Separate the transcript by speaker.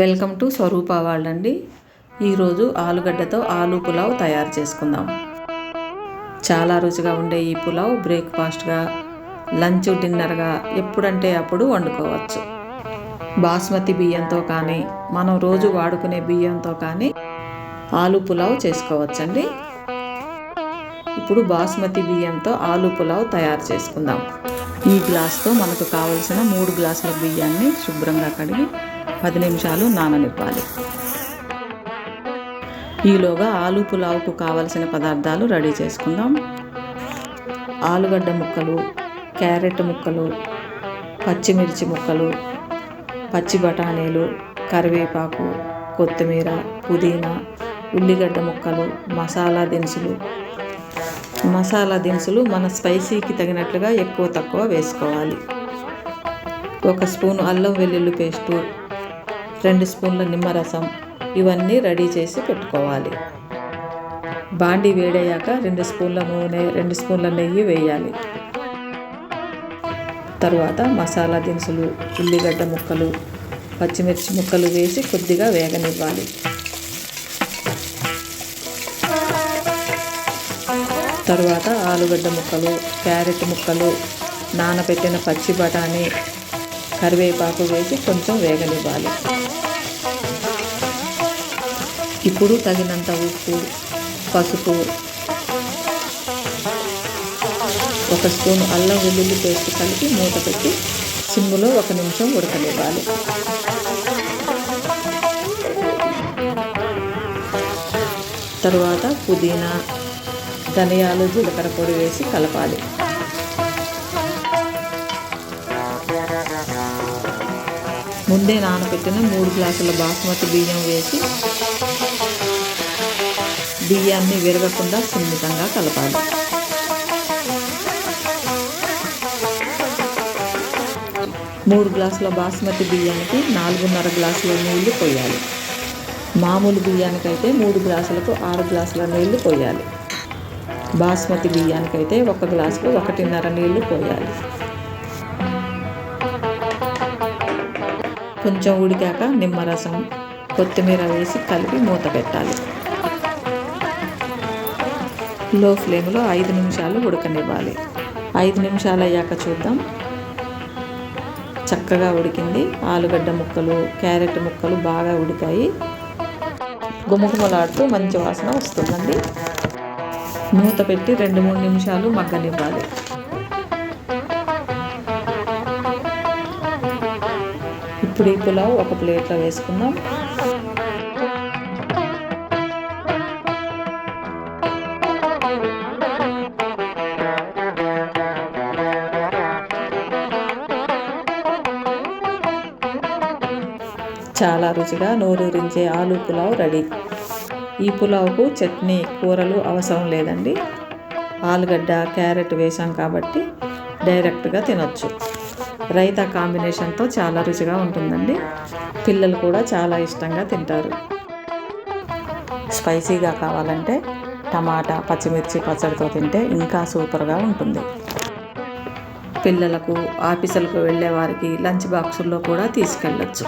Speaker 1: Welcome to Swaroopa world అండి ఈరోజు ఆలుగడ్డతో ఆలు పులావ్ తయారు చేసుకుందాం. చాలా రుచిగా ఉండే ఈ పులావ్ బ్రేక్ఫాస్ట్గా లంచ్ డిన్నర్గా ఎప్పుడంటే అప్పుడు వండుకోవచ్చు. బాస్మతి బియ్యంతో కానీ మనం రోజు వాడుకునే బియ్యంతో కానీ ఆలు పులావ్ చేసుకోవచ్చండి. ఇప్పుడు బాస్మతి బియ్యంతో ఆలు పులావ్ తయారు చేసుకుందాం. ఈ గ్లాస్తో మనకు కావలసిన మూడు గ్లాసుల బియ్యాన్ని శుభ్రంగా కడిగి పది నిమిషాలు నాననివ్వాలి. ఈలోగా ఆలు పులావుకు కావలసిన పదార్థాలు రెడీ చేసుకుందాం. ఆలుగడ్డ ముక్కలు క్యారెట్ ముక్కలు పచ్చిమిర్చి ముక్కలు పచ్చి బఠానీలు కరివేపాకు కొత్తిమీర పుదీనా ఉల్లిగడ్డ ముక్కలు మసాలా దినుసులు. మసాలా దినుసులు మన స్పైసీకి తగినట్లుగా ఎక్కువ తక్కువ వేసుకోవాలి. ఒక స్పూన్ అల్లం వెల్లుల్లి పేస్టు రెండు స్పూన్ల నిమ్మరసం ఇవన్నీ రెడీ చేసి పెట్టుకోవాలి. బాండి వేడయ్యాక రెండు స్పూన్ల నూనె రెండు స్పూన్ల నెయ్యి వేయాలి. తరువాత మసాలా దినుసులు ఉల్లిగడ్డ ముక్కలు పచ్చిమిర్చి ముక్కలు వేసి కొద్దిగా వేగనివ్వాలి. తరువాత ఆలుగడ్డ ముక్కలు క్యారెట్ ముక్కలు నానబెట్టిన పచ్చి బఠానీ కరివేపాకు వేసి కొంచెం వేగనివ్వాలి. ఇప్పుడు తగినంత ఉప్పు పసుపు ఒక స్పూన్ అల్లం వెల్లుల్లి పేస్ట్ కలిపి మూత పెట్టి సిమ్ములో ఒక నిమిషం ఉడకనివ్వాలి. తరువాత పుదీనా ధనియాలు జీలకర్ర పొడి వేసి కలపాలి. ముందే నానబెట్టిన మూడు గ్లాసుల బాస్మతి బియ్యం వేసి బియ్యాన్ని విరగకుండా సున్నితంగా కలపాలి. మూడు గ్లాసుల బాస్మతి బియ్యానికి నాలుగున్నర గ్లాసుల నీళ్ళు పోయాలి. మామూలు బియ్యానికైతే మూడు గ్లాసులకు ఆరు గ్లాసుల నీళ్ళు పోయాలి. బాస్మతి బియ్యానికైతే ఒక గ్లాసుకు ఒకటిన్నర నీళ్ళు పోయాలి. కొంచెం ఉడికాక నిమ్మరసం కొత్తిమీర వేసి కలిపి మూత పెట్టాలి. లో ఫ్లేమ్లో ఐదు నిమిషాలు ఉడకనివ్వాలి. ఐదు నిమిషాలు అయ్యాక చూద్దాం. చక్కగా ఉడికింది. ఆలుగడ్డ ముక్కలు క్యారెట్ ముక్కలు బాగా ఉడికాయి. గుమగుమలాడుతూ మంచి వాసన వస్తుందండి. మూత పెట్టి రెండు మూడు నిమిషాలు మగ్గనివ్వాలి. ఇప్పుడు ఈ పులావ్ ఒక ప్లేట్లో వేసుకుందాం. చాలా రుచిగా నోరూరించే ఆలు పులావ్ రెడీ. ఈ పులావ్కు చట్నీ కూరలు అవసరం లేదండి. ఆలుగడ్డ క్యారెట్ వేసాం కాబట్టి డైరెక్ట్గా తినొచ్చు. రైతా కాంబినేషన్తో చాలా రుచిగా ఉంటుందండి. పిల్లలు కూడా చాలా ఇష్టంగా తింటారు. స్పైసీగా కావాలంటే టమాటా పచ్చిమిర్చి పచ్చడితో తింటే ఇంకా సూపర్గా ఉంటుంది. పిల్లలకు ఆఫీసులకు వెళ్ళే వారికి లంచ్ బాక్సుల్లో కూడా తీసుకెళ్ళచ్చు.